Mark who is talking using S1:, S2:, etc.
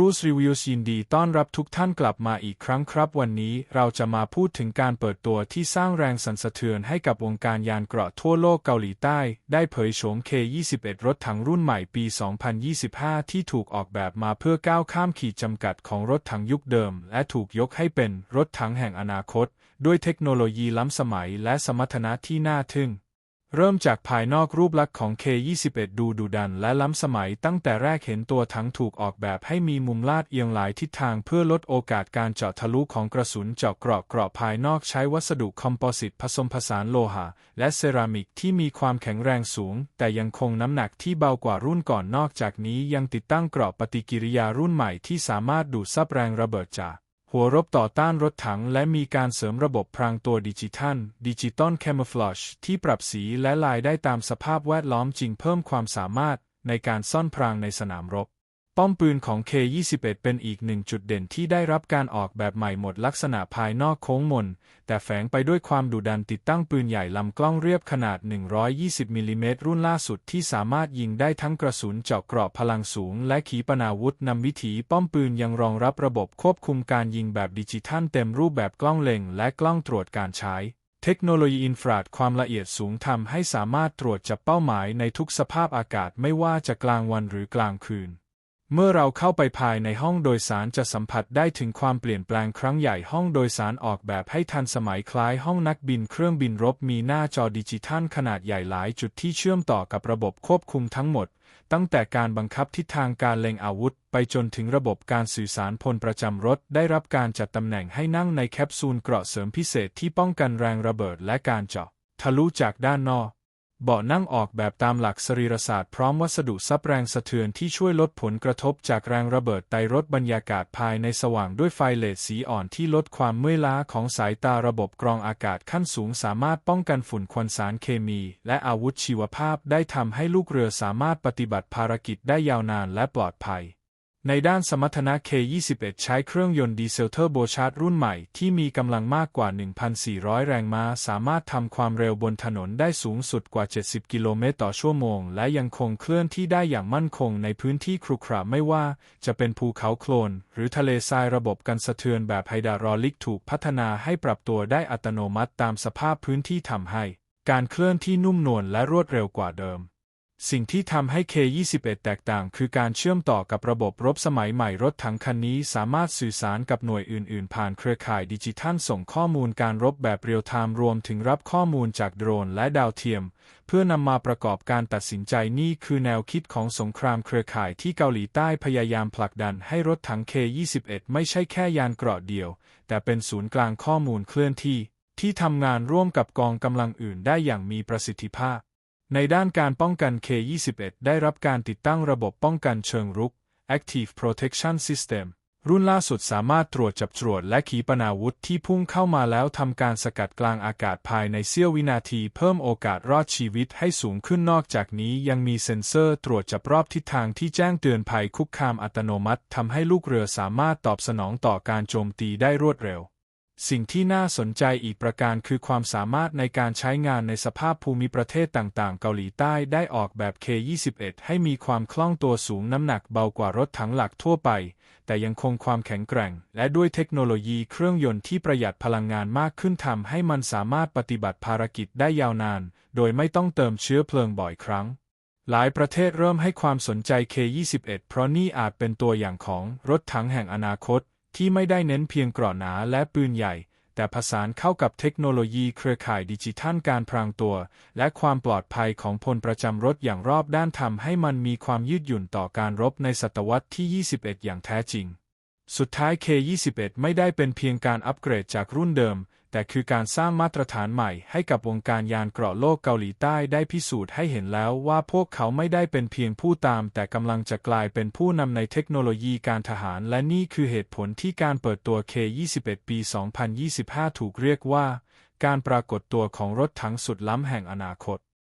S1: Cruise Reviews ยินดีต้อนรับทุกท่านกลับมาอีกครั้งครับ วันนี้เราจะมาพูดถึงการเปิดตัวที่สร้างแรงสั่นสะเทือนให้กับวงการยานเกราะทั่วโลกเกาหลีใต้ ได้เผยโฉม K21 รถถังรุ่นใหม่ปี 2025 ที่ถูกออกแบบมาเพื่อก้าวข้ามขีดจำกัดของรถถังยุคเดิม และถูกยกให้เป็นรถถังแห่งอนาคต ด้วยเทคโนโลยีล้ำสมัยและสมรรถนะที่น่าทึ่ง เริ่มจากภายนอกรูปลักษณ์ของ K21 ดูดุดันและล้ำสมัยตั้งแต่แรกเห็นตัวถังถูกออกแบบให้มีมุมลาดเอียงหลายทิศทางเพื่อลดโอกาสการเจาะทะลุของกระสุนเจาะเกราะเกราะภายนอกใช้วัสดุคอมโพสิตผสมผสานโลหะ และเซรามิกที่มีความแข็งแรงสูง แต่ยังคงน้ำหนักที่เบากว่ารุ่นก่อนนอกจากนี้ยังติดตั้งเกราะปฏิกิริยารุ่นใหม่ที่สามารถดูดซับแรงระเบิดจาก หัวรบต่อต้านรถถังและมีการเสริมระบบพรางตัวดิจิทัลดิจิตอลแคม o ฟล a ชที่ปรับสีและลายได้ตามสภาพแวดล้อมจริงเพิ่มความสามารถในการซ่อนพรางในสนามรบ ป้อมปืนของ K21 เป็นอีกหนึ่งจุดเด่นที่ได้รับการออกแบบใหม่หมดลักษณะภายนอกโค้งมน แต่แฝงไปด้วยความดุดันติดตั้งปืนใหญ่ลำกล้องเรียบขนาด 120มิลลิเมตรรุ่นล่าสุดที่สามารถยิงได้ทั้งกระสุนเจาะเกราะพลังสูง และขีปนาวุธนำวิถีป้อมปืนยังรองรับระบบควบคุมการยิงแบบดิจิทัลเต็มรูปแบบกล้องเล็ง และกล้องตรวจการใช้เทคโนโลยีอินฟราเรดความละเอียดสูงทำให้สามารถตรวจจับเป้าหมายในทุกสภาพอากาศไม่ว่าจะกลางวันหรือกลางคืน เมื่อเราเข้าไปภายในห้องโดยสารจะสัมผัสได้ถึงความเปลี่ยนแปลงครั้งใหญ่ห้องโดยสารออกแบบให้ทันสมัยคล้ายห้องนักบินเครื่องบินรบมีหน้าจอดิจิทัลขนาดใหญ่หลายจุดที่เชื่อมต่อกับระบบควบคุมทั้งหมด ตั้งแต่การบังคับทิศทางการเล็งอาวุธ ไปจนถึงระบบการสื่อสารพลประจำรถ ได้รับการจัดตำแหน่งให้นั่งในแคปซูลเกราะเสริมพิเศษที่ป้องกันแรงระเบิดและการเจาะทะลุจากด้านนอก เบาะนั่งออกแบบตามหลักสรีรศาสตร์พร้อมวัสดุซับแรงสะเทือนที่ช่วยลดผลกระทบจากแรงระเบิดไตรถบรรยากาศภายในสว่างด้วยไฟเลดสีอ่อนที่ลดความเมื่อยล้าของสายตาระบบกรองอากาศขั้นสูงสามารถป้องกันฝุ่นควันสารเคมี และอาวุธชีวภาพได้ทำให้ลูกเรือสามารถปฏิบัติภารกิจได้ยาวนานและปลอดภัย ในด้านสมรรถนะ K21 ใช้เครื่องยนต์ดีเซลเทอร์โบชาร์จรุ่นใหม่ที่มีกำลังมากกว่า 1,400 แรงม้า สามารถทำความเร็วบนถนนได้สูงสุดกว่า 70 กิโลเมตรต่อชั่วโมง และยังคงเคลื่อนที่ได้อย่างมั่นคงในพื้นที่ครุขระไม่ว่า จะเป็นภูเขาโคลน หรือทะเลทรายระบบกันสะเทือนแบบไฮดรอลิกถูกพัฒนาให้ปรับตัวได้อัตโนมัติตามสภาพพื้นที่ทำให้ การเคลื่อนที่นุ่มนวลและรวดเร็วกว่าเดิม สิ่งที่ทำให้ K21 แตกต่างคือการเชื่อมต่อกับระบบรบสมัยใหม่รถถังคันนี้สามารถสื่อสารกับหน่วยอื่น ๆ ผ่านเครือข่ายดิจิทัลส่งข้อมูลการรบแบบเรียลไทม์รวมถึงรับข้อมูลจากโดรนและดาวเทียม เพื่อนำมาประกอบการตัดสินใจนี่คือแนวคิดของสงครามเครือข่ายที่เกาหลีใต้พยายามผลักดันให้รถถัง K21 ไม่ใช่แค่ยานเกราะเดียว แต่เป็นศูนย์กลางข้อมูลเคลื่อนที่ ที่ทำงานร่วมกับกองกำลังอื่นได้อย่างมีประสิทธิภาพ ในด้านการป้องกัน K21 ได้รับการติดตั้งระบบป้องกันเชิงรุก Active Protection System รุ่นล่าสุดสามารถตรวจจับจรวดและขีปนาวุธที่พุ่งเข้ามาแล้วทำการสกัดกลางอากาศภายในเสี้ยววินาทีเพิ่มโอกาสรอดชีวิตให้สูงขึ้นนอกจากนี้ยังมีเซ็นเซอร์ตรวจจับรอบทิศทางที่แจ้งเตือนภัยคุกคามอัตโนมัติทำให้ลูกเรือสามารถตอบสนองต่อการโจมตีได้รวดเร็ว สิ่งที่น่าสนใจอีกประการคือความสามารถในการใช้งานในสภาพภูมิประเทศต่างๆ เกาหลีใต้ได้ออกแบบ K21 ให้มีความคล่องตัวสูงน้ำหนักเบากว่ารถถังหลักทั่วไป แต่ยังคงความแข็งแกร่ง และด้วยเทคโนโลยีเครื่องยนต์ที่ประหยัดพลังงานมากขึ้นทำให้มันสามารถปฏิบัติภารกิจได้ยาวนาน โดยไม่ต้องเติมเชื้อเพลิงบ่อยครั้งหลายประเทศเริ่มให้ความสนใจ K21 เพราะนี่อาจเป็นตัวอย่างของรถถังแห่งอนาคต ที่ไม่ได้เน้นเพียงเกราะหนาและปืนใหญ่ แต่ผสานเข้ากับเทคโนโลยีเครือข่ายดิจิทัลการพรางตัว และความปลอดภัยของพลประจำรถอย่างรอบด้านทำให้มันมีความยืดหยุ่นต่อการรบในศตวรรษที่ 21 อย่างแท้จริง สุดท้าย K21 ไม่ได้เป็นเพียงการอัปเกรดจากรุ่นเดิม แต่คือการสร้างมาตรฐานใหม่ให้กับวงการยานเกราะโลกเกาหลีใต้ได้พิสูจน์ให้เห็นแล้วว่าพวกเขาไม่ได้เป็นเพียงผู้ตาม แต่กำลังจะกลายเป็นผู้นำในเทคโนโลยีการทหาร และนี่คือเหตุผลที่การเปิดตัว K21 ปี 2025 ถูกเรียกว่า การปรากฏตัวของรถถังสุดล้ำแห่งอนาคต